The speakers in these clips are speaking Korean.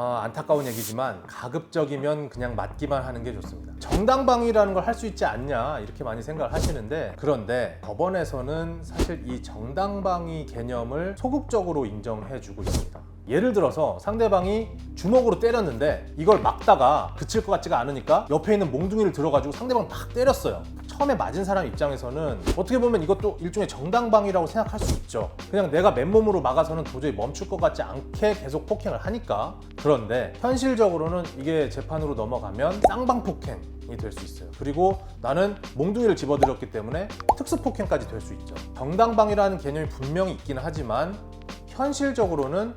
아, 안타까운 얘기지만 가급적이면 그냥 맞기만 하는 게 좋습니다. 정당방위라는 걸 할 수 있지 않냐 이렇게 많이 생각을 하시는데 그런데 법원에서는 사실 이 정당방위 개념을 소극적으로 인정해주고 있습니다. 예를 들어서 상대방이 주먹으로 때렸는데 이걸 막다가 그칠 것 같지가 않으니까 옆에 있는 몽둥이를 들어가지고 상대방 막 때렸어요. 처음에 맞은 사람 입장에서는 어떻게 보면 이것도 일종의 정당방위라고 생각할 수 있죠. 그냥 내가 맨몸으로 막아서는 도저히 멈출 것 같지 않게 계속 폭행을 하니까. 그런데 현실적으로는 이게 재판으로 넘어가면 쌍방폭행 이 될 수 있어요. 그리고 나는 몽둥이를 집어들였기 때문에 특수폭행까지 될 수 있죠. 정당방위라는 개념이 분명히 있긴 하지만 현실적으로는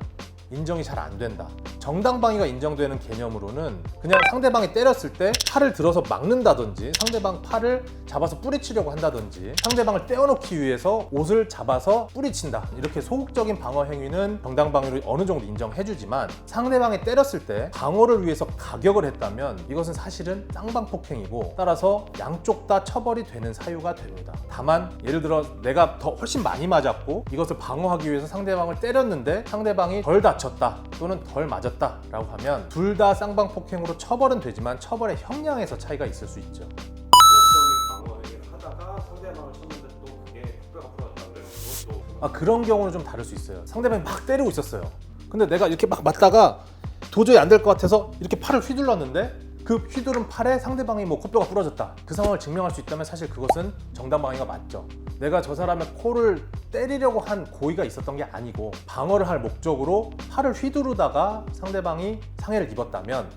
인정이 잘 안 된다. 정당방위가 인정되는 개념으로는 그냥 상대방이 때렸을 때 팔을 들어서 막는다든지 상대방 팔을 잡아서 뿌리치려고 한다든지 상대방을 떼어놓기 위해서 옷을 잡아서 뿌리친다. 이렇게 소극적인 방어 행위는 정당방위로 어느 정도 인정해주지만 상대방이 때렸을 때 방어를 위해서 가격을 했다면 이것은 사실은 쌍방폭행이고 따라서 양쪽 다 처벌이 되는 사유가 됩니다. 다만 예를 들어 내가 더 훨씬 많이 맞았고 이것을 방어하기 위해서 상대방을 때렸는데 상대방이 덜 다 쳤다 또는 덜 맞았다 라고 하면 둘 다 쌍방 폭행으로 처벌은 되지만 처벌의 형량에서 차이가 있을 수 있죠. 아, 그런 경우는 좀 다를 수 있어요. 상대방이 막 때리고 있었어요. 근데 내가 이렇게 막 맞다가 도저히 안 될 것 같아서 이렇게 팔을 휘둘렀는데 그 휘두른 팔에 상대방이 뭐 코뼈가 부러졌다. 그 상황을 증명할 수 있다면 사실 그것은 정당방위가 맞죠. 내가 저 사람의 코를 때리려고 한 고의가 있었던 게 아니고 방어를 할 목적으로 팔을 휘두르다가 상대방이 상해를 입었다면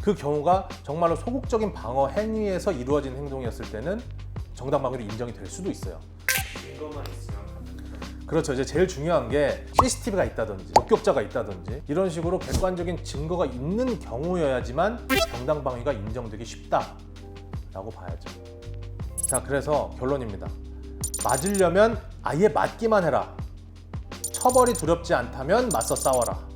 그 경우가 정말로 소극적인 방어 행위에서 이루어진 행동이었을 때는 정당 방위로 인정이 될 수도 있어요. 그렇죠. 이제 제일 중요한 게 CCTV가 있다든지 목격자가 있다든지 이런 식으로 객관적인 증거가 있는 경우여야지만 정당 방위가 인정되기 쉽다라고 봐야죠. 자, 그래서 결론입니다. 맞으려면 아예 맞기만 해라. 처벌이 두렵지 않다면 맞서 싸워라.